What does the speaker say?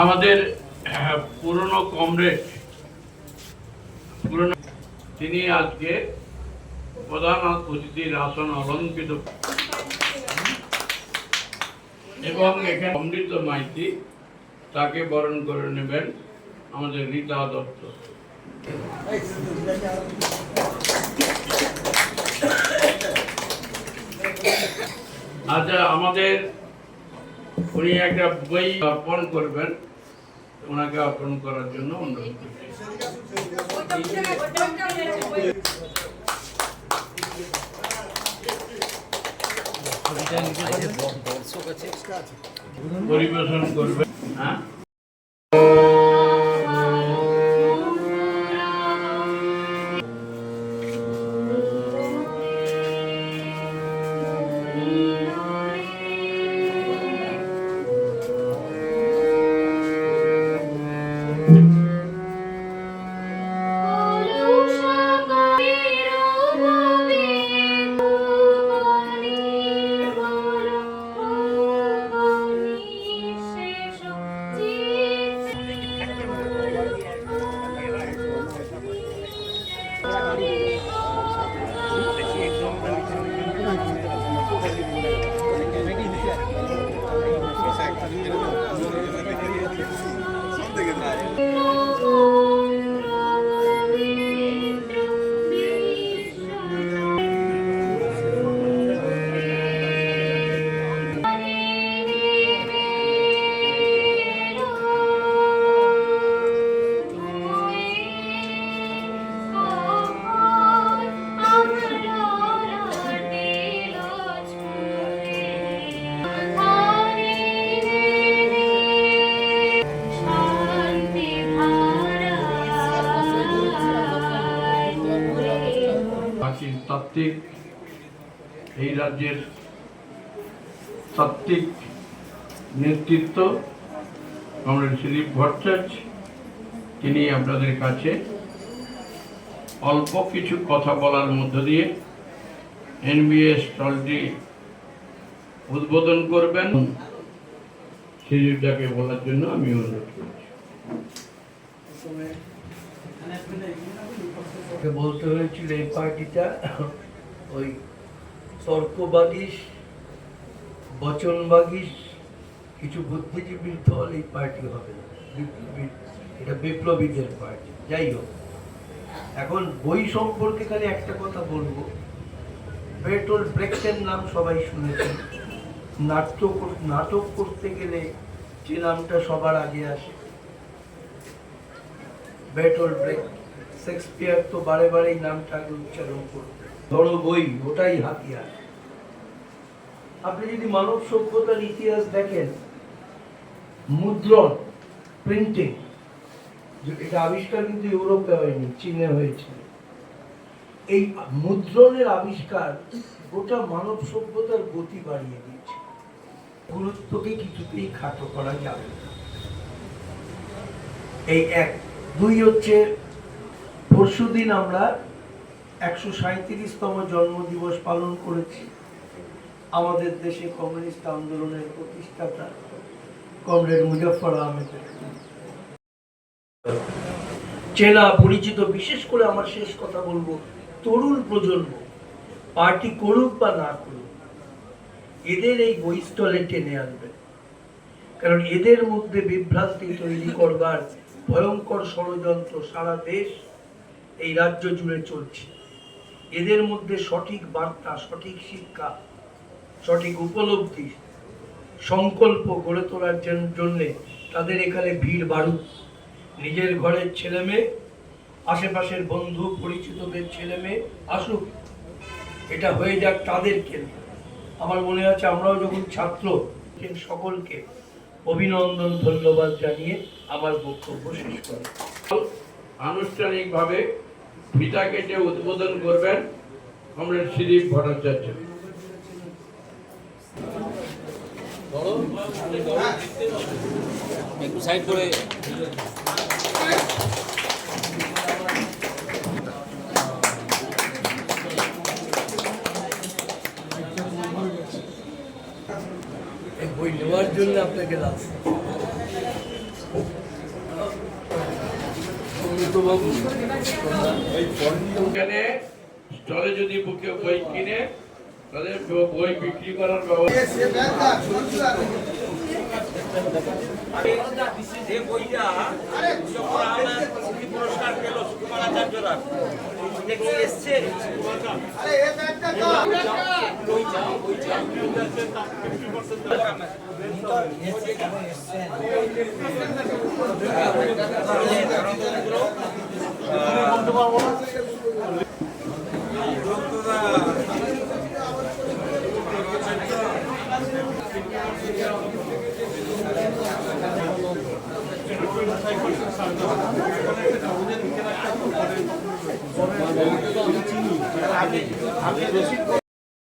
আমাদের আহ, পুরনো কমরেড পুরনো তিনি আজকে প্রধান অতিথির আসন অলঙ্কিত। এবং এখানে অমৃত মাইতি তাকে বরণ করে নেবেন আমাদের রীতা দত্ত। আচ্ছা আমাদের উনি একটা বই অর্পণ করবেন ওনাকে অর্পণ করার জন্য অনুরোধ পরিবেশন করবেন হ্যাঁ? তাত্ত্বিক এই রাজ্যের তাত্ত্বিক নেতৃত্ব কমরেড দিলীপ ভট্টাচার্য, তিনি আপনাদের কাছে অল্প কিছু কথা বলার মধ্য দিয়ে এনবিএ স্টলটি উদ্বোধন করবেন। সিরিজটাকে বলার জন্য আমি অনুরোধ করছি। বলতে হয়েছিল এই পার্টিটা। ওই তর্কবাগিস বচনবাগিস কিছু বুদ্ধিজীবীর দল এই পার্টি হবে। না এটা বিপ্লবীদের পার্টি যাই হোক। এখন বই সম্পর্কে খালি একটা কথা বলব। বেটোল ব্রেক্সের নাম সবাই শুনেছেন। নাট্য নাটক করতে গেলে যে নামটা সবার আগে আসে। বেটল ব্রেক শেক্সপিয়ার তো বারে বারে এই নামটা আগে উচ্চারণ করতেন। ধরো বই, ওটাই হাতিয়ার। আপনি যদি মানব সভ্যতার ইতিহাস দেখেন, মুদ্রণ প্রিন্টিং এটা আবিষ্কার কিন্তু ইউরোপে হয়নি, চীনে হয়েছিল। এই মুদ্রণের আবিষ্কার গোটা মানব সভ্যতার গতি বাড়িয়ে দিয়েছে। গুরুত্বকে কিছুতেই খাটো করা যাবে না। এই এক, দুই হচ্ছে পরশুদিন আমরা একশো সাঁত্রিশতম জন্মদিবস পালন করেছি। আমাদের দেশে কমিউনিস্ট আন্দোলনের প্রতিষ্ঠাতা কমরেড মুজফর আহমেদের চেনা, পরিচিত, বিশেষ করে আমার শেষ কথা বলব, তরুণ প্রজন্ম, পার্টি করুক বা না করুক, এদের এই বই স্টলে টেনে আনবে কারণ এদের মধ্যে বিভ্রান্তি তৈরি করবার ভয়ঙ্কর ষড়যন্ত্র সারা দেশ এই রাজ্য জুড়ে চলছে। এদের মধ্যে সঠিক বার্তা, সঠিক শিক্ষা, সঠিক উপলব্ধি, সংকল্প গড়ে তোলার জন্য তাদের এখানে ভিড় বাড়ুক। নিজের ঘরের ছেলে মেয়ে, আশেপাশের বন্ধু, পরিচিতদের ছেলে মেয়ে আসুক। এটা হয়ে যাক তাদের কেন্দ্র। আমার মনে আছে আমরাও যখন ছাত্র সকলকে অভিনন্দন, ধন্যবাদ জানিয়ে আমার বক্তব্য শেষ করি। আনুষ্ঠানিকভাবে ফিতা কেটে উদ্বোধন করবেন কমরেড শ্রীদীপ ভট্টাচার্য। একটু সাইড করে। এই বই নেওয়ার জন্য আপনাকে লাগছে এখানে স্টলে যদি কেউ বই কিনে তাদের বই বিক্রি করার ব্যবস্থা। যে বইটা পুরস্কার পেল সুকুমার আচার্যরা এটা কি এসছে? আপনি রসিদ